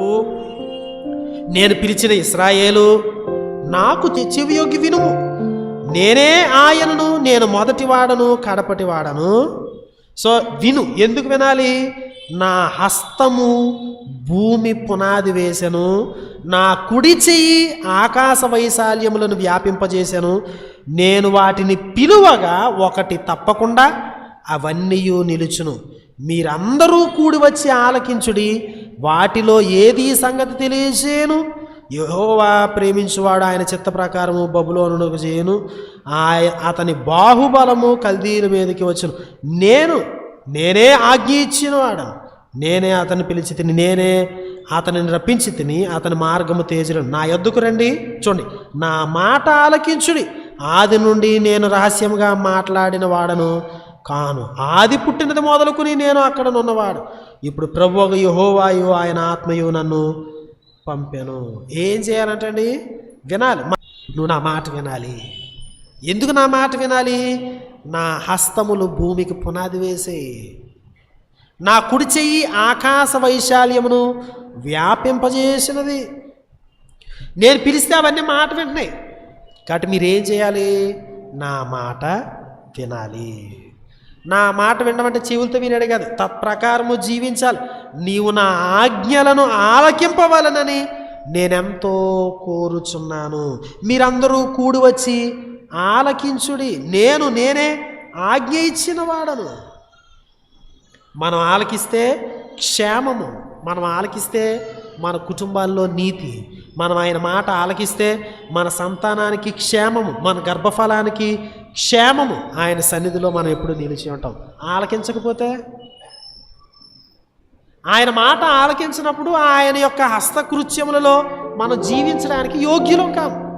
ప్రభు నేను పిలిచిన ఇస్రాయేలు నాకు చెవియోగి వినుము. నేనే ఆయనను నేను మొదటి వాడను కడపటి వాడను. సో విను ఎందుకు వినాలి? నా హస్తము భూమి పునాది వేశాను నా కుడి చెయ్యి ఆకాశ వైశాల్యములను వ్యాపింపజేశాను నేను వాటిని పిలువగా ఒకటి తప్పకుండా అవన్నీ నిలుచును. మీరందరూ కూడి వచ్చి ఆలకించుడి. వాటిలో ఏది సంగతి తెలియజేయను? యహోవా ప్రేమించువాడు ఆయన చిత్త ప్రకారము బబులోనుకు చేయను. ఆయ అతని బాహుబలము కల్దీల మీదకి వచ్చును. నేను నేనే ఆజ్ఞ ఇచ్చినవాడు? నేనే అతన్ని పిలిచి తిని నేనే అతనిని రప్పించి తిని అతని మార్గము తేజరు నా ఎద్దుకు రండి. చూడండి నా మాట ఆలకించుడి. ఆది నుండి నేను రహస్యంగా మాట్లాడిన వాడను కాను. ఆది పుట్టినది మొదలుకుని నేను అక్కడ ఉన్నవాడు ఇప్పుడు ప్రభు యహోవాయు ఆయన ఆత్మయు నన్ను పంపాను. ఏం చేయాలంటండి? వినాలి. మా- నువ్వు నా మాట వినాలి. ఎందుకు నా మాట వినాలి? నా హస్తములు భూమికి పునాది వేసే. నా కుడి చెయ్యి ఆకాశ వైశాల్యమును వ్యాపింపజేసినది. నేను పిలిస్తే అవన్నీ మాట వింటున్నాయి కాబట్టి మీరేం చేయాలి? నా మాట వినాలి. నా మాట వినమంటే చెవులతో వినడు కాదు. తత్ప్రకారము జీవించాలి. నీవు నా ఆజ్ఞలను ఆలకింపవలనని నేనెంతో కోరుచున్నాను. మీరందరూ కూడి వచ్చి ఆలకించుడి. నేను నేనే ఆజ్ఞ ఇచ్చిన వాడను. మనం ఆలకిస్తే క్షేమము. మనం ఆలకిస్తే మన కుటుంబాల్లో నీతి. మనం ఆయన మాట ఆలకిస్తే మన సంతానానికి క్షేమము. మన గర్భఫలానికి క్షేమము ఆయన సన్నిధిలో మనం ఎప్పుడు నిలిచి ఉంటాం. ఆలకించకపోతే? ఆయన మాట ఆలకించినప్పుడు ఆయన యొక్క హస్తకృత్యములలో మనం జీవించడానికి యోగ్యులం కాదు